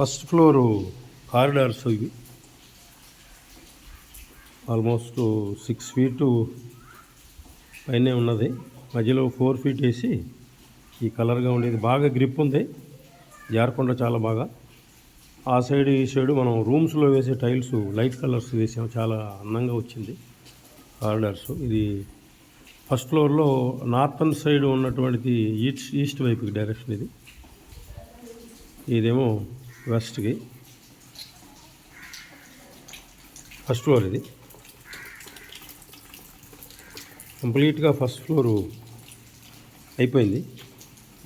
First floor corridors ఇవి. Almost six feet పైనే ఉన్నది. మధ్యలో ఫోర్ ఫీట్ వేసి ఈ కలర్గా ఉండేది. బాగా గ్రిప్ ఉంది. జారకుండా చాలా బాగా. ఆ సైడ్ ఈ సైడు మనం రూమ్స్లో వేసే టైల్స్ లైట్ కలర్స్ వేసాం. చాలా అందంగా వచ్చింది కారిడార్స్. ఇది ఫస్ట్ ఫ్లోర్లో నార్థన్ సైడ్ ఉన్నటువంటిది ఈస్ట్ ఈస్ట్ వైపు డైరెక్షన్ ఇది. ఇదేమో వెస్ట్కి ఫస్ట్ ఫ్లోర్ ఇది. కంప్లీట్గా ఫస్ట్ ఫ్లోరు అయిపోయింది.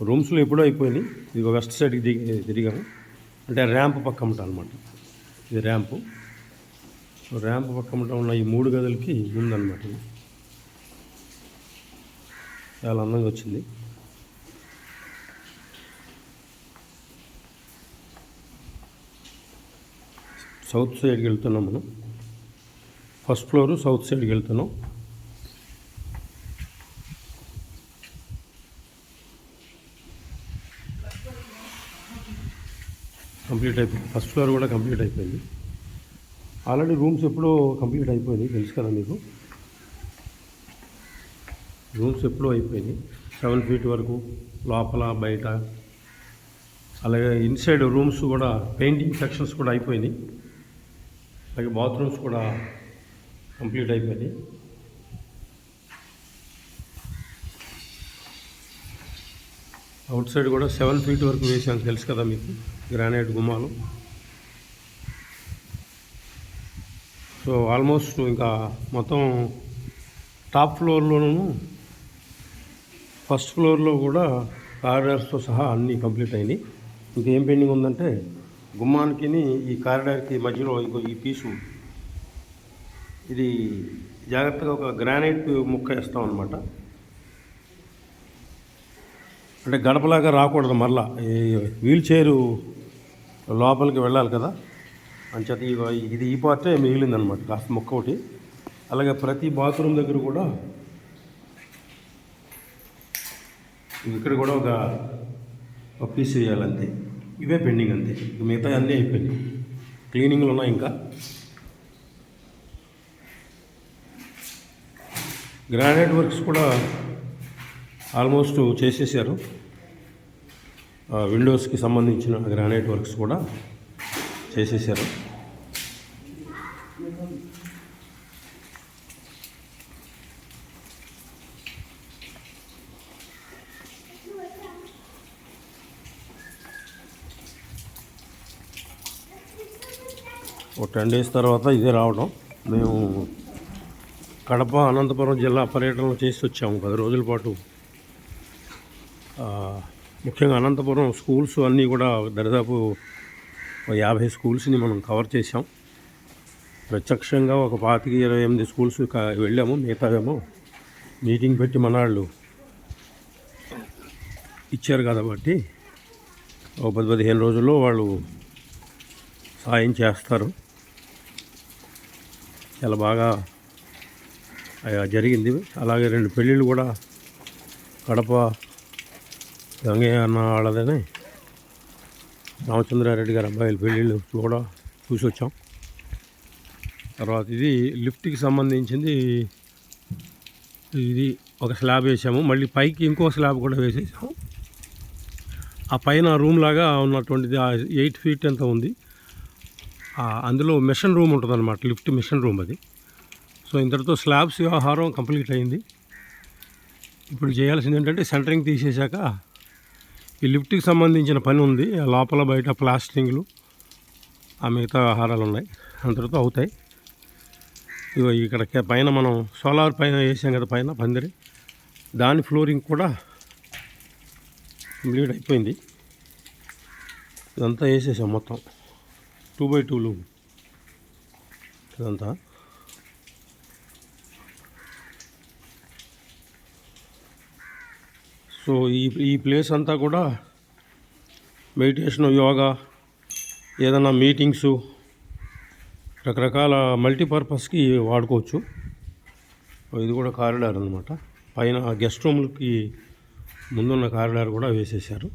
రూమ్స్లో ఎప్పుడో అయిపోయినాయి. ఇది వెస్ట్ సైడ్కి దిగి తిరిగాము. అంటే ర్యాంప్ పక్కమట అనమాట ఇది ర్యాంపు ర్యాంప్ పక్కమట ఉన్న ఈ మూడు గదులకి ఉందన్నమాట చాలా అందంగా వచ్చింది. సౌత్ సైడ్కి వెళ్తున్నాం మనం. ఫస్ట్ ఫ్లోర్ సౌత్ సైడ్కి వెళ్తున్నాం. కంప్లీట్ అయిపోయింది. ఫస్ట్ ఫ్లోర్ కూడా కంప్లీట్ అయిపోయింది. ఆల్రెడీ రూమ్స్ ఎప్పుడో కంప్లీట్ అయిపోయింది తెలుసు కదా మీకు? రూమ్స్ ఎప్పుడో అయిపోయింది సెవెన్ ఫీట్ వరకు లోపల బయట. అలాగే ఇన్సైడ్ రూమ్స్ కూడా పెయింటింగ్ సెక్షన్స్ కూడా అయిపోయినాయి. అలాగే బాత్రూమ్స్ కూడా కంప్లీట్ అయిపోయింది అవుట్ సైడ్ కూడా సెవెన్ ఫీట్ వరకు వేసాం తెలుసు కదా మీకు గ్రానైట్ గుమ్మాలు. సో ఆల్మోస్ట్ ఇంకా మొత్తం టాప్ ఫ్లోర్లోనూ ఫస్ట్ ఫ్లోర్లో కూడా కారిడార్స్తో సహా అన్నీ కంప్లీట్ అయినాయి. ఇంకేం పెండింగ్ ఉందంటే గుమ్మానికి ఈ కారిడార్కి మధ్యలో ఇంకో ఈ పీసు. ఇది జాగ్రత్తగా ఒక గ్రానైట్ ముక్క వేస్తాం అనమాట అంటే గడపలాగా రాకూడదు మరలా. ఈ వీల్ చైరు లోపలికి వెళ్ళాలి కదా. అంచేత ఇది ఈ పార్టే మిగిలిందనమాట కాస్త ముక్క ఒకటి. అలాగే ప్రతి బాత్రూమ్ దగ్గర కూడా ఇక్కడ కూడా ఒక ఒక పీస్ వేయాలంతే. ఇవే పెండింగ్ అంతే. ఇక మిగతా అన్నీ అయిపోయింది క్లీనింగ్లు ఉన్నాయి ఇంకా. గ్రానైట్ వర్క్స్ కూడా ఆల్మోస్ట్ చేసేసారు. విండోస్కి సంబంధించిన గ్రానైట్ వర్క్స్ కూడా చేసేసారు. ఒక టెన్ డేస్ తర్వాత ఇదే రావడం. మేము కడప అనంతపురం జిల్లా పర్యటనలు చేసి వచ్చాము పది రోజుల పాటు. ముఖ్యంగా అనంతపురం స్కూల్స్ అన్నీ కూడా దరిదాపు ఒక యాభై స్కూల్స్ని మనం కవర్ చేసాం ప్రత్యక్షంగా ఒక పాతిక ఇరవై ఎనిమిది స్కూల్స్ వెళ్ళాము మిగతావేమో మీటింగ్ పెట్టి మనాళ్ళు ఇచ్చారు కాబట్టి ఒక పది పదిహేను రోజుల్లో వాళ్ళు సాయం చేస్తారు. చాలా బాగా జరిగింది. అలాగే రెండు పెళ్ళిళ్ళు కూడా కడప గంగయ్య అన్న వాళ్ళదని రామచంద్రారెడ్డి గారి అబ్బాయిల పెళ్ళిళ్ళు కూడా చూసి వచ్చాం తర్వాత ఇది లిఫ్ట్కి సంబంధించింది ఇది ఒక స్లాబ్ వేసాము. మళ్ళీ పైకి ఇంకో స్లాబ్ కూడా వేసేసాము. ఆ పైన రూమ్ లాగా ఉన్నటువంటిది ఎయిట్ ఫీట్ ఎంత ఉంది. అందులో మిషన్ రూమ్ ఉంటుంది అనమాట లిఫ్ట్ మిషన్ రూమ్ అది. సో ఇంతటితో స్లాబ్స్ వ్యవహారం కంప్లీట్ అయింది. ఇప్పుడు చేయాల్సింది ఏంటంటే సెంటరింగ్ తీసేశాక ఈ లిఫ్ట్కి సంబంధించిన పని ఉంది. ఆ లోపల బయట ప్లాస్టింగ్లు ఆ మిగతా ఆహారాలు ఉన్నాయి అంతటితో అవుతాయి. ఇగో ఇక్కడ పైన మనం సోలార్ పైన వేసాం కదా పైన పందిరి. దాని ఫ్లోరింగ్ కూడా కంప్లీట్ అయిపోయింది. ఇదంతా వేసేసాం మొత్తం. టూ బై టూలు ఇదంతా. సో ఈ ఈ ప్లేస్ అంతా కూడా మెడిటేషన్ యోగా ఏదైనా మీటింగ్స్ రకరకాల మల్టీపర్పస్కి వాడుకోవచ్చు. ఇది కూడా కారిడార్ అనమాట పైన గెస్ట్ రూమ్లకి ముందున్న కారిడార్ కూడా వేసేసారు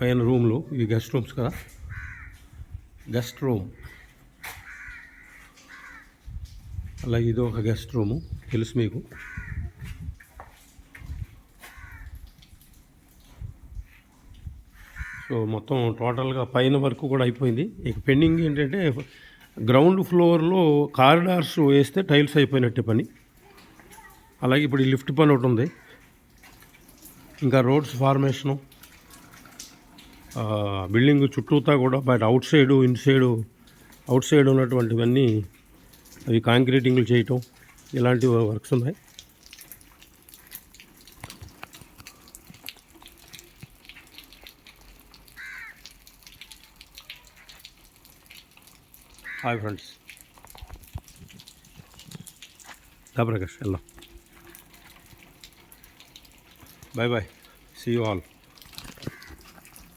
పైన రూమ్లు ఇవి గెస్ట్ రూమ్స్ కదా. Guest room. అలాగే ఇది ఒక గెస్ట్ రూము. తెలుసు మీకు. సో మొత్తం టోటల్గా పైన వరకు కూడా అయిపోయింది. ఇక పెండింగ్ ఏంటంటే గ్రౌండ్ ఫ్లోర్లో కారిడార్స్ వేస్తే టైల్స్ అయిపోయినట్టే పని. అలాగే ఇప్పుడు ఈ లిఫ్ట్ పని ఒకటి ఉంది. ఇంకా రోడ్స్ ఫార్మేషను. బిల్డింగ్ చుట్టూతా కూడా బయట outside inside outside ఉన్నటువంటివన్నీ అవి కాంక్రీటింగ్లు చేయటం ఇలాంటి వర్క్స్ ఉన్నాయి. హాయ్ ఫ్రెండ్స్ ప్రకాష్ వెళ్దాం. Bye bye see you all